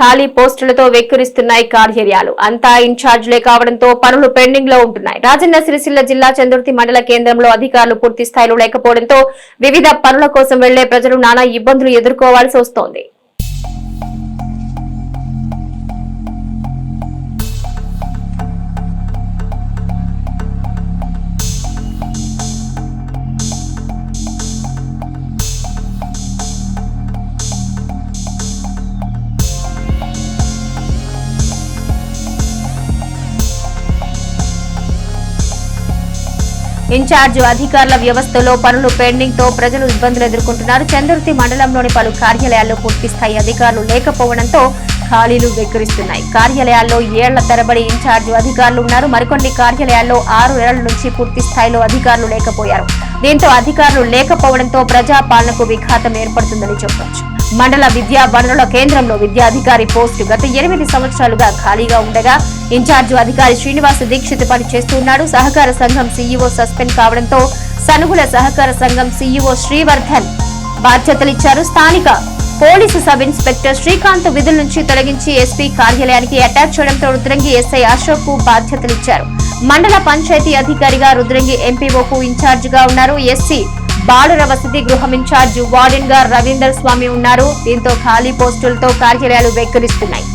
ఖాళీ పోస్టులతో వెక్కిరిస్తున్నాయి కార్యాలయాలు. అంతా ఇన్ఛార్జ్లే కావడంతో పనులు పెండింగ్లో ఉంటున్నాయి. రాజన్న సిరిసిల్ల జిల్లా చందుర్తి మండల కేంద్రంలో అధికారులు పూర్తి స్థాయిలో లేకపోవడంతో వివిధ పనుల కోసం వెళ్ళే ప్రజలు నానా ఇబ్బందులు ఎదుర్కోవాల్సి వస్తోంది. ఇన్ఛార్జ్ అధికారుల వ్యవస్థలో పనులు పెండింగ్తో ప్రజలు ఇబ్బందులు ఎదుర్కొంటున్నారు. చంద్రుతి మండలంలోని పలు కార్యాలయాల్లో పూర్తిస్థాయి అధికారులు లేకపోవడంతో ఖాళీలు వెక్కిరిస్తున్నాయి. కార్యాలయాల్లో ఏళ్ళ తరబడి ఇన్ఛార్జ్ అధికారులు ఉన్నారు. మరికొన్ని కార్యాలయాల్లో ఆరు ఏళ్ళ నుంచి పూర్తి స్థాయిలో అధికారులు లేకపోయారు. దీంతో అధికారులు లేకపోవడంతో ప్రజాపాలనకు విఘాతం ఏర్పడుతుందని చెప్పొచ్చు. మండల విద్యా వనరుల కేంద్రంలో విద్యాధికారి పోస్టు గత ఎనిమిది సంవత్సరాలుగా ఖాళీగా ఉండగా ఇన్ఛార్జి అధికారి శ్రీనివాస్ దీక్షిత్ పనిచేస్తున్నాడు. సహకార సంఘం సీఈఓ సస్పెండ్ కావడంతో సనుగుల సహకార సంఘం సీఈఓ శ్రీవర్ధన్ బాధ్యతలిచ్చారు. స్థానిక పోలీసు సబ్ ఇన్స్పెక్టర్ శ్రీకాంత్ విధుల నుంచి తొలగించి ఎస్పీ కార్యాలయానికి అటాచ్ చేయడంతో రుద్రంగి ఎస్ఐ అశోక్కు బాధ్యతలిచ్చారు. మండల పంచాయతీ అధికారిగా రుద్రంగి ఎంపీఓకు ఇన్ఛార్జిగా ఉన్నారు. ఎస్సీ బాలుర వసతి గృహం ఇన్ఛార్జ్ వార్డెన్గా రవీందర్ స్వామి ఉన్నారు. దీంతో ఖాళీ పోస్టులతో కార్యాలయాలు వెక్కిరిస్తున్నాయి.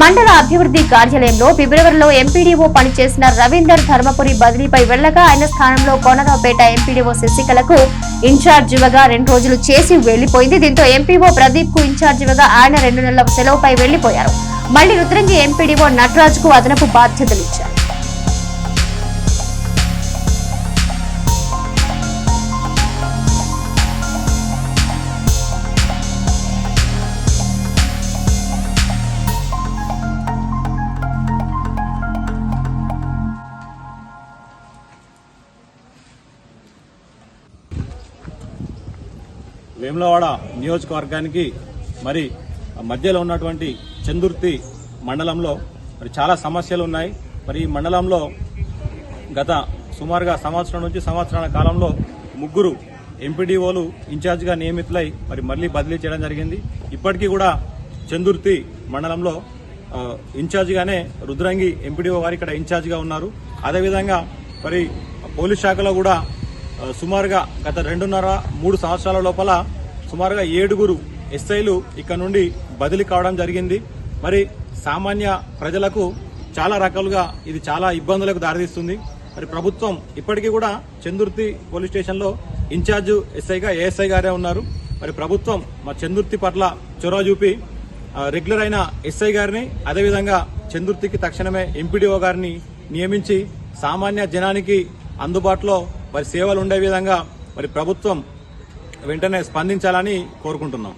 మండల అభివృద్ధి కార్యాలయంలో ఫిబ్రవరిలో ఎంపీడీఓ పనిచేసిన రవీందర్ ధర్మపురి బదిలీపై వెళ్ళగా ఆయన స్థానంలో కోనరావుపేట ఎంపీడీఓ శశికళకు ఇన్ఛార్జ్ రెండు రోజులు చేసి వెళ్ళిపోయింది దీంతో ఎంపీఓ ప్రదీప్కు ఇన్ఛార్జ్ ఇవ్వగా ఆయన రెండు నెలల సెలవుపై వెళ్ళిపోయారు మళ్ళీ రుద్రంగి ఎంపీడీఓ నటరాజ్కు అదనపు బాధ్యతలు ఇచ్చారు. వేములవాడ నియోజకవర్గానికి మరి మధ్యలో ఉన్నటువంటి చందుర్తి మండలంలో మరి చాలా సమస్యలు ఉన్నాయి. మరి ఈ మండలంలో గత సుమారుగా సంవత్సరం నుంచి సంవత్సరాల కాలంలో ముగ్గురు ఎంపీడీఓలు ఇన్ఛార్జ్గా నియమితులై మరి మళ్ళీ బదిలీ చేయడం జరిగింది. ఇప్పటికీ కూడా చందుర్తి మండలంలో ఆ, ఇన్ఛార్జిగానే రుద్రంగి ఎంపీడీఓ గారు ఇక్కడ ఇన్ఛార్జిగా ఉన్నారు. అదేవిధంగా మరి పోలీస్ శాఖలో కూడా సుమారుగా గత రెండున్నర మూడు సంవత్సరాల లోపల సుమారుగా ఏడుగురు ఎస్ఐలు ఇక్కడ నుండి బదిలీ కావడం జరిగింది. మరి సామాన్య ప్రజలకు చాలా రకాలుగా ఇది చాలా ఇబ్బందులకు దారితీస్తుంది. మరి ప్రభుత్వం ఇప్పటికీ కూడా చందుర్తి పోలీస్ స్టేషన్లో ఇన్ఛార్జ్ ఎస్ఐగా ఏఎస్ఐ గారే ఉన్నారు. మరి ప్రభుత్వం మా చందుర్తి పట్ల చొరవ చూపి రెగ్యులర్ అయిన ఎస్ఐ గారిని అదేవిధంగా చందుర్తికి తక్షణమే ఎంపీడీఓ గారిని నియమించి సామాన్య జనానికి అందుబాటులో మరి సేవలు ఉండే విధంగా మరి ప్రభుత్వం వెంటనే స్పందించాలని కోరుకుంటున్నాం.